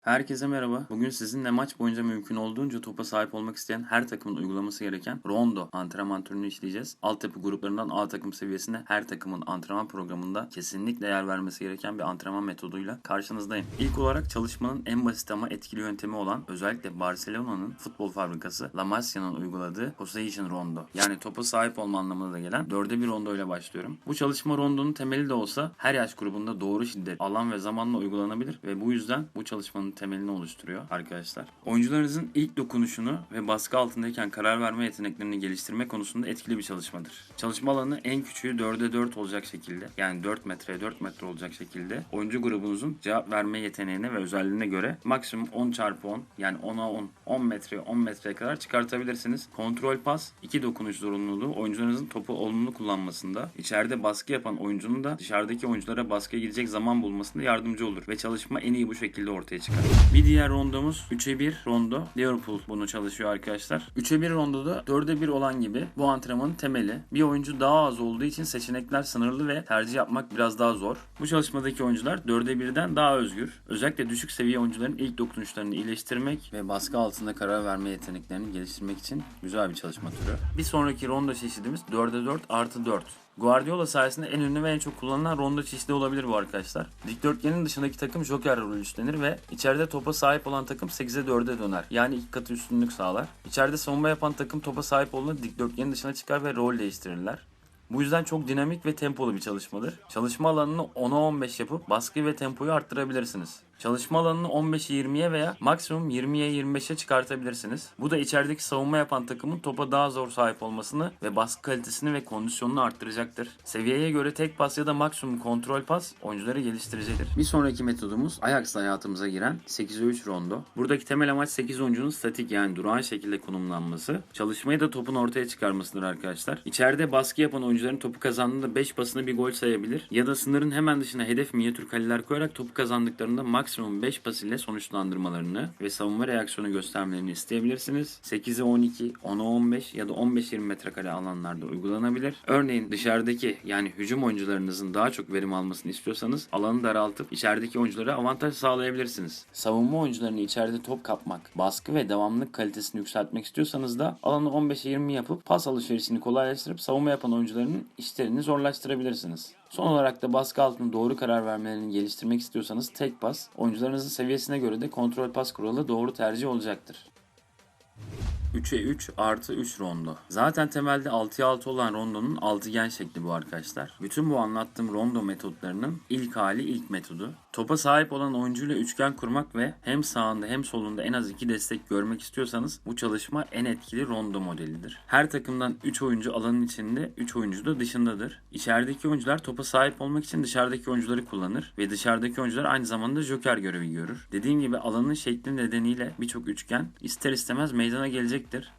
Herkese merhaba. Bugün sizinle maç boyunca mümkün olduğunca topa sahip olmak isteyen her takımın uygulaması gereken Rondo antrenman türünü işleyeceğiz. Altyapı gruplarından A takım seviyesine her takımın antrenman programında kesinlikle yer vermesi gereken bir antrenman metoduyla karşınızdayım. İlk olarak çalışmanın en basit ama etkili yöntemi olan özellikle Barcelona'nın futbol fabrikası La Masia'nın uyguladığı Possession Rondo. Yani topa sahip olma anlamına da gelen 4'e 1 rondo ile başlıyorum. Bu çalışma rondonun temeli de olsa her yaş grubunda doğru şiddet, alan ve zamanla uygulanabilir ve bu yüzden bu çalışmanın temelini oluşturuyor arkadaşlar. Oyuncularınızın ilk dokunuşunu ve baskı altındayken karar verme yeteneklerini geliştirme konusunda etkili bir çalışmadır. Çalışma alanı en küçüğü 4'e 4 olacak şekilde yani 4 metreye 4 metre olacak şekilde oyuncu grubunuzun cevap verme yeteneğine ve özelliğine göre maksimum 10 çarpı 10 yani 10'a 10 10 metreye 10 metreye kadar çıkartabilirsiniz. Kontrol pas, iki dokunuş zorunluluğu oyuncularınızın topu olumlu kullanmasında, içeride baskı yapan oyuncunun da dışarıdaki oyunculara baskıya gidecek zaman bulmasında yardımcı olur ve çalışma en iyi bu şekilde ortaya çıkar. Bir diğer rondomuz 3'e 1 rondo. Liverpool bunu çalışıyor arkadaşlar. 3'e 1 rondoda 4'e 1 olan gibi bu antrenmanın temeli. Bir oyuncu daha az olduğu için seçenekler sınırlı ve tercih yapmak biraz daha zor. Bu çalışmadaki oyuncular 4'e 1'den daha özgür. Özellikle düşük seviye oyuncuların ilk dokunuşlarını iyileştirmek ve baskı altında karar verme yeteneklerini geliştirmek için güzel bir çalışma türü. Bir sonraki rondo çeşidimiz 4'e 4 artı 4. Guardiola sayesinde en ünlü ve en çok kullanılan rondo çeşidi olabilir bu arkadaşlar. Dikdörtgenin dışındaki takım joker rolü üstlenir ve içeride topa sahip olan takım 8'e 4'e döner. Yani iki katı üstünlük sağlar. İçeride savunma yapan takım topa sahip olduğunda dikdörtgenin dışına çıkar ve rol değiştirirler. Bu yüzden çok dinamik ve tempolu bir çalışmadır. Çalışma alanını 10'a 15 yapıp baskı ve tempoyu arttırabilirsiniz. Çalışma alanını 15'e 20'ye veya maksimum 20'ye 25'e çıkartabilirsiniz. Bu da içerideki savunma yapan takımın topa daha zor sahip olmasını ve baskı kalitesini ve kondisyonunu arttıracaktır. Seviyeye göre tek pas ya da maksimum kontrol pas oyuncuları geliştirecektir. Bir sonraki metodumuz Ajax'la hayatımıza giren 8'e 3 rondo. Buradaki temel amaç 8 oyuncunun statik yani durağan şekilde konumlanması. Çalışmayı da topun ortaya çıkarmasıdır arkadaşlar. İçeride baskı yapan oyuncuların topu kazandığında 5 pasını bir gol sayabilir ya da sınırın hemen dışına hedef minyatür kaleler koyarak topu kazandıklarında maksimum 5 pas ile sonuçlandırmalarını ve savunma reaksiyonu göstermelerini isteyebilirsiniz. 8'e 12, 10'a 15 ya da 15-20 metrekare alanlarda uygulanabilir. Örneğin dışarıdaki yani hücum oyuncularınızın daha çok verim almasını istiyorsanız alanı daraltıp içerideki oyunculara avantaj sağlayabilirsiniz. Savunma oyuncularını içeride top kapmak, baskı ve devamlılık kalitesini yükseltmek istiyorsanız da alanı 15'e 20 yapıp pas alışverişini kolaylaştırıp savunma yapan oyuncuların işlerini zorlaştırabilirsiniz. Son olarak da baskı altında doğru karar vermelerini geliştirmek istiyorsanız tek pas, oyuncularınızın seviyesine göre de kontrol pas kuralı doğru tercih olacaktır. 3'e 3 artı 3 rondo. Zaten temelde 6'ya 6 olan rondonun altıgen şekli bu arkadaşlar. Bütün bu anlattığım rondo metotlarının ilk hali ilk metodu. Topa sahip olan oyuncuyla üçgen kurmak ve hem sağında hem solunda en az 2 destek görmek istiyorsanız bu çalışma en etkili rondo modelidir. Her takımdan 3 oyuncu alanın içinde 3 oyuncu da dışındadır. İçerideki oyuncular topa sahip olmak için dışarıdaki oyuncuları kullanır ve dışarıdaki oyuncular aynı zamanda joker görevi görür. Dediğim gibi alanın şekli nedeniyle birçok üçgen ister istemez meydana gelecektir.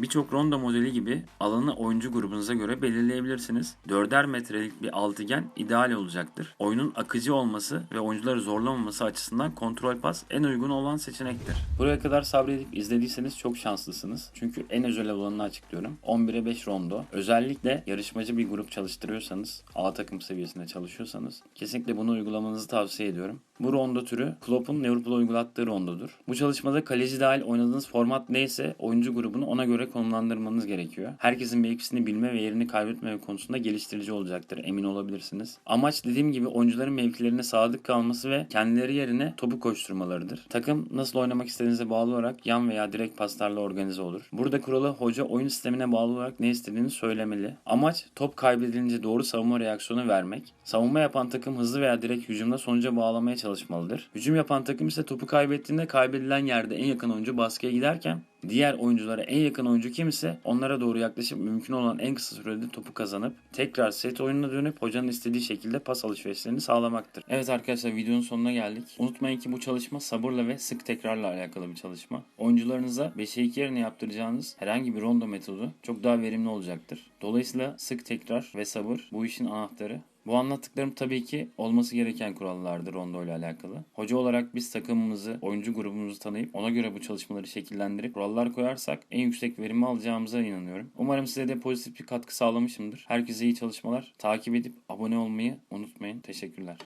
Birçok ronda modeli gibi alanı oyuncu grubunuza göre belirleyebilirsiniz. 4'er metrelik bir altıgen ideal olacaktır. Oyunun akıcı olması ve oyuncuları zorlamaması açısından kontrol pas en uygun olan seçenektir. Buraya kadar sabredip izlediyseniz çok şanslısınız. Çünkü en özel olanını açıklıyorum. 11'e 5 rondo. Özellikle yarışmacı bir grup çalıştırıyorsanız, A takım seviyesinde çalışıyorsanız kesinlikle bunu uygulamanızı tavsiye ediyorum. Bu rondo türü Klopp'un Liverpool'a uygulattığı rondodur. Bu çalışmada kaleci dahil oynadığınız format neyse oyuncu grubunu ona göre konumlandırmanız gerekiyor. Herkesin mevkisini bilme ve yerini kaybetmeme konusunda geliştirici olacaktır. Emin olabilirsiniz. Amaç dediğim gibi oyuncuların mevkilerine sadık kalması ve kendileri yerine topu koşturmalarıdır. Takım nasıl oynamak istediğinize bağlı olarak yan veya direkt paslarla organize olur. Burada kuralı hoca oyun sistemine bağlı olarak ne istediğini söylemeli. Amaç top kaybedilince doğru savunma reaksiyonu vermek. Savunma yapan takım hızlı veya direkt hücumda sonuca bağlamaya çalışmalıdır. Hücum yapan takım ise topu kaybettiğinde kaybedilen yerde en yakın oyuncu baskıya giderken Diğer oyunculara en yakın oyuncu kimse onlara doğru yaklaşıp mümkün olan en kısa sürede topu kazanıp tekrar set oyununa dönüp hocanın istediği şekilde pas alışverişlerini sağlamaktır. Evet arkadaşlar videonun sonuna geldik. Unutmayın ki bu çalışma sabırla ve sık tekrarla alakalı bir çalışma. Oyuncularınıza 5'e 2 yerine yaptıracağınız herhangi bir rondo metodu çok daha verimli olacaktır. Dolayısıyla sık tekrar ve sabır bu işin anahtarı. Bu anlattıklarım tabii ki olması gereken kurallardır rondo ile alakalı. Hoca olarak biz takımımızı, oyuncu grubumuzu tanıyıp ona göre bu çalışmaları şekillendirip kurallar koyarsak en yüksek verimi alacağımıza inanıyorum. Umarım size de pozitif bir katkı sağlamışımdır. Herkese iyi çalışmalar. Takip edip abone olmayı unutmayın. Teşekkürler.